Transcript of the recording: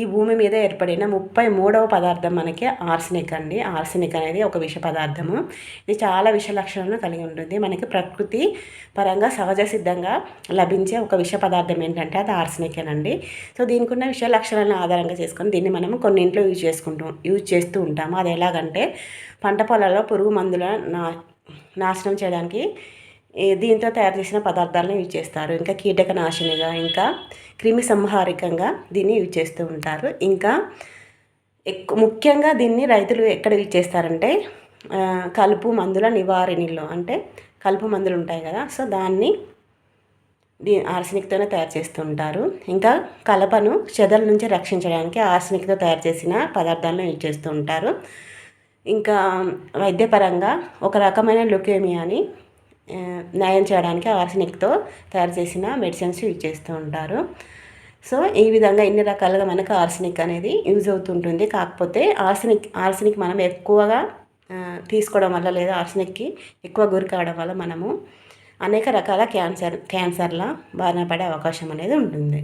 ఈ భూమి మీద ఏర్పడిన ముప్పై మూడవ పదార్థం మనకి ఆర్సినిక్ అండి. ఆర్సినిక్ అనేది ఒక విష పదార్థము. ఇది చాలా విష లక్షణాలను కలిగి ఉంటుంది. మనకి ప్రకృతి పరంగా సహజ సిద్ధంగా లభించే ఒక విష పదార్థం ఏంటంటే అది ఆర్సినికేనండి సో దీనికి ఉన్న విష లక్షణాలను ఆధారంగా చేసుకొని దీన్ని మనం కొన్ని ఇంట్లో యూజ్ చేసుకుంటాం యూజ్ చేస్తూ ఉంటాము. అది ఎలాగంటే పంట పొలాల్లో పురుగు మందుల నా నాశనం చేయడానికి దీంతో తయారు చేసిన పదార్థాలను యూజ్ చేస్తారు. ఇంకా కీటకనాశినిగా ఇంకా క్రిమి సంహారికంగా దీన్ని యూజ్ చేస్తూ ఉంటారు. ఇంకా ఎక్కువ ముఖ్యంగా దీన్ని రైతులు ఎక్కడ యూజ్ చేస్తారంటే కలుపు మందుల నివారణలో అంటే కలుపు మందులు ఉంటాయి కదా సో దాన్ని దీ ఆర్సనిక్తోనే తయారు చేస్తూ ఉంటారు. ఇంకా కలపను చెదల నుంచి రక్షించడానికి ఆర్సనిక్తో తయారు చేసిన పదార్థాలను యూజ్ చేస్తూ ఉంటారు. ఇంకా వైద్యపరంగా ఒక రకమైన లుకేమియాని నయం చేయడానికి ఆర్సినిక్తో తయారు చేసిన మెడిసిన్స్ యూజ్ చేస్తూ ఉంటారు. సో ఈ విధంగా ఇన్ని రకాలుగా మనకు ఆర్సినిక్ అనేది యూజ్ అవుతుంటుంది. కాకపోతే ఆర్సినిక్ ఆర్సినిక్ మనం ఎక్కువగా తీసుకోవడం వల్ల లేదా ఆర్సినిక్కి ఎక్కువ గురి కావడం వల్ల మనము అనేక రకాల క్యాన్సర్ క్యాన్సర్ల బారిన పడే అవకాశం అనేది ఉంటుంది.